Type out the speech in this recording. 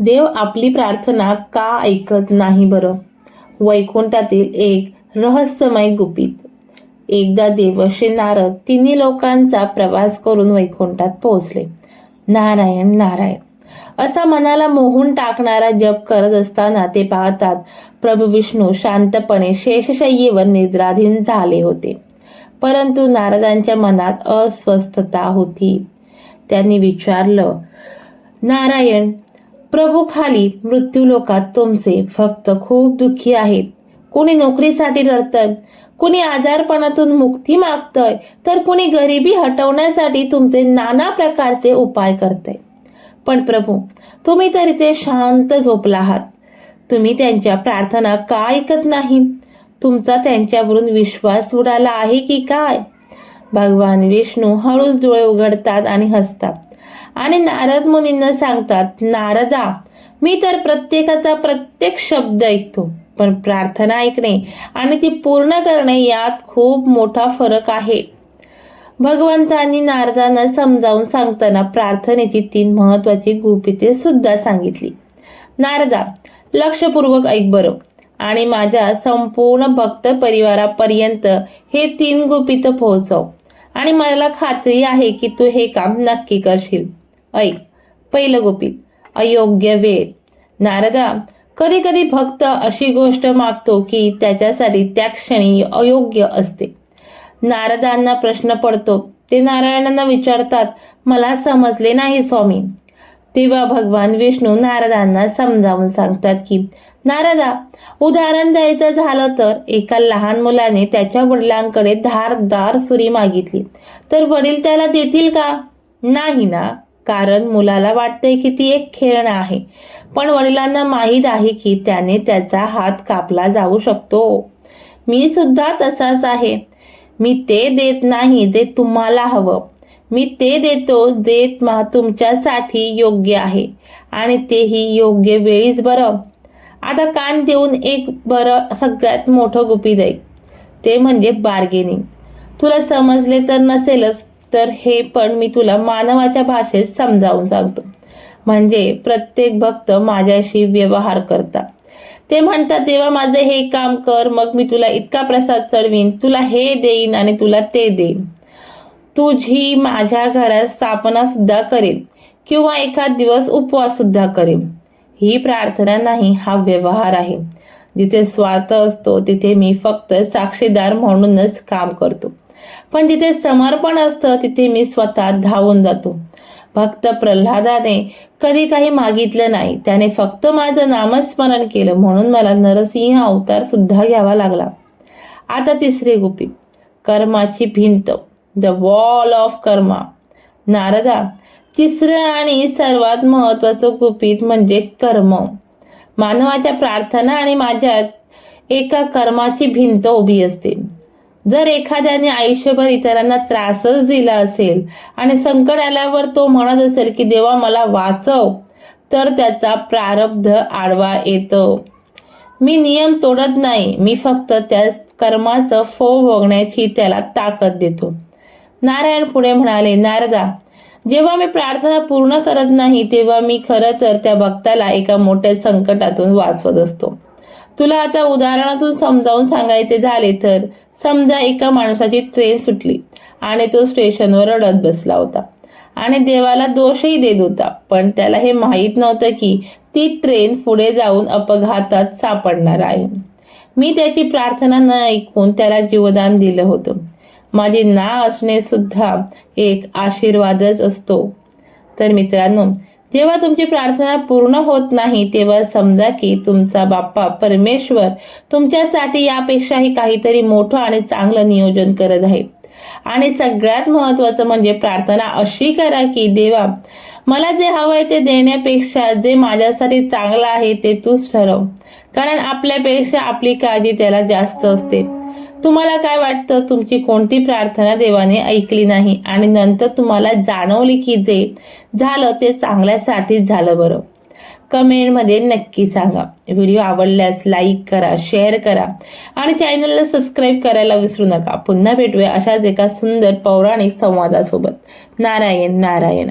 देव आपली प्रार्थना का ऐकत नाही बरं? वैकुंठातील एक रहस्यमय गुपित. एकदा देवशी नारद तिन्ही लोकांचा प्रवास करून वैकुंठात पोहोचले. नारायण नारायण. असा मनाला मोहून टाकणारा जप करत असताना ते पाहतात प्रभू विष्णू शांतपणे शेषशय्येवर निद्राधीन झाले होते. परंतु नारदांच्या मनात अस्वस्थता होती. त्यांनी विचारलं नारायण प्रभू खाली मृत्यूलोकात तुमचे फक्त खूप दुःखी आहेत. कोणी नोकरीसाठी रडतंय कुणी आजारपणातून मुक्ती मागतंय तर कुणी गरिबी हटवण्यासाठी तुमचे नाना प्रकारचे उपाय करतंय. पण प्रभू तुम्ही तरी ते शांत झोपला आहात. तुम्ही त्यांच्या प्रार्थना का ऐकत नाही? तुमचा त्यांच्यावरून विश्वास उडाला आहे की काय? भगवान विष्णू हळूच डोळे उघडतात आणि हसतात. आणि नारद मुनींना सांगतात नारदा मी तर प्रत्येकाचा प्रत्येक शब्द ऐकतो पण प्रार्थना ऐकणे आणि ती पूर्ण करणे यात खूप मोठा फरक आहे. भगवंतांनी नारदांना समजावून सांगताना प्रार्थनेची तीन महत्वाची गुपिते सुद्धा सांगितली. नारदा लक्षपूर्वक ऐक बरं आणि माझ्या संपूर्ण भक्त परिवारापर्यंत हे तीन गुपित पोहोचव आणि मला खात्री आहे की तू हे काम नक्की करशील. ऐक पहिलं गुपित अयोग्य वेळ. नारदा कधी कधी भक्त अशी गोष्ट मागतो की त्याच्यासाठी त्या क्षणी अयोग्य असते. नारदांना प्रश्न पडतो ते नारायणांना विचारतात मला समजले नाही स्वामी. तेव्हा भगवान विष्णू नारदांना समजावून सांगतात की नारदा उदाहरण द्यायचं झालं तर एका लहान मुलाने त्याच्या वडिलांकडे धारदार सुरी मागितली. तर वडील त्याला देतील का? नाही ना. कारण मुलाला वाटते की ती एक खेळणं आहे. पण वडिलांना माहीत आहे की त्याने त्याचा हात कापला जाऊ शकतो. मी सुद्धा तसाच आहे. मी ते देत नाही जे तुम्हाला हवं. मी ते देतो जे मा तुमच्यासाठी योग्य आहे. आणि तेही योग्य वेळीच बरं. आता कान देऊन एक बरं सगळ्यात मोठं गुपित आहे ते म्हणजे बार्गेनिंग. तुला समजले तर नसेलच तर हे पण मी तुला मानवाच्या भाषेत समजावून सांगतो. म्हणजे प्रत्येक भक्त माझ्याशी व्यवहार करतात ते म्हणतात तेव्हा माझं हे काम कर मग मी तुला इतका प्रसाद चढवीन तुला हे देईन आणि तुला ते देईन. तुझी माझ्या घरात स्थापना सुद्धा करेन किंवा एखाद दिवस उपवास सुद्धा करेन. ही प्रार्थना नाही हा व्यवहार आहे. जिथे स्वार्थ असतो तिथे मी फक्त साक्षीदार म्हणूनच काम करतो. पण जिथे समर्पण असतं तिथे मी स्वतः धावून जातो. भक्त प्रल्हादाने कधी काही मागितलं नाही. त्याने फक्त माझं नामस्मरण केलं म्हणून मला नरसिंह अवतार सुद्धा घ्यावा लागला. आता तिसरी गुपी. कर्माची भिंत. The wall of karma Narada तिसरं आणि सर्वात महत्वाचं गुपित म्हणजे कर्म. मानवाच्या प्रार्थना आणि माझ्यात एका कर्माची भिंत उभी असते. जर एखाद्याने आयुष्यभर इतरांना त्रासच दिला असेल आणि संकट आल्यावर तो म्हणत असेल की देवा मला वाचव तर त्याचा प्रारब्ध आडवा येतो. मी नियम तोडत नाही. मी फक्त त्या कर्माचं फो भोगण्याची त्याला ताकद देतो. नारायण पुढे म्हणाले नारदा जेव्हा मी प्रार्थना पूर्ण करत नाही तेव्हा मी खरं तर त्या भक्ताला एका मोठ्या संकटातून वाचवत असतो. तुला आता उदाहरणातून समजावून सांगायचे झाले तर समजा एका माणसाची ट्रेन सुटली आणि तो स्टेशनवर रडत बसला होता. आणि देवाला दोषही देत होता. पण त्याला हे माहीत नव्हतं की ती ट्रेन पुढे जाऊन अपघातात सापडणार आहे. मी त्याची प्रार्थना न ऐकून त्याला जीवदान दिलं होतं. माझे ना असणे सुद्धा एक आशीर्वादच असतो. तर मित्रांनो जेव्हा तुमची प्रार्थना पूर्ण होत नाही तेव्हा समजा की तुमचा बाप्पा परमेश्वर तुमच्यासाठी यापेक्षाही काहीतरी मोठं आणि चांगलं नियोजन करत आहे. आणि सगळ्यात महत्वाचं म्हणजे प्रार्थना अशी करा की देवा मला जे हवंय ते देण्यापेक्षा जे माझ्यासाठी चांगलं आहे ते तूच ठरव. कारण आपल्यापेक्षा आपली काळजी त्याला जास्त असते. तुम्हाला काय वाटतं? तुमची कोणती प्रार्थना देवाने ऐकली नाही? आणि नंतर तुम्हाला जाणवली की जे झालं ते चांगल्यासाठीच झालं बरं. कमेंटमध्ये नक्की सांगा. व्हिडिओ आवडल्यास लाईक करा शेअर करा. आणि चॅनलला सबस्क्राईब करायला विसरू नका. पुन्हा भेटूया अशाच एका सुंदर पौराणिक संवादासोबत. नारायण नारायण.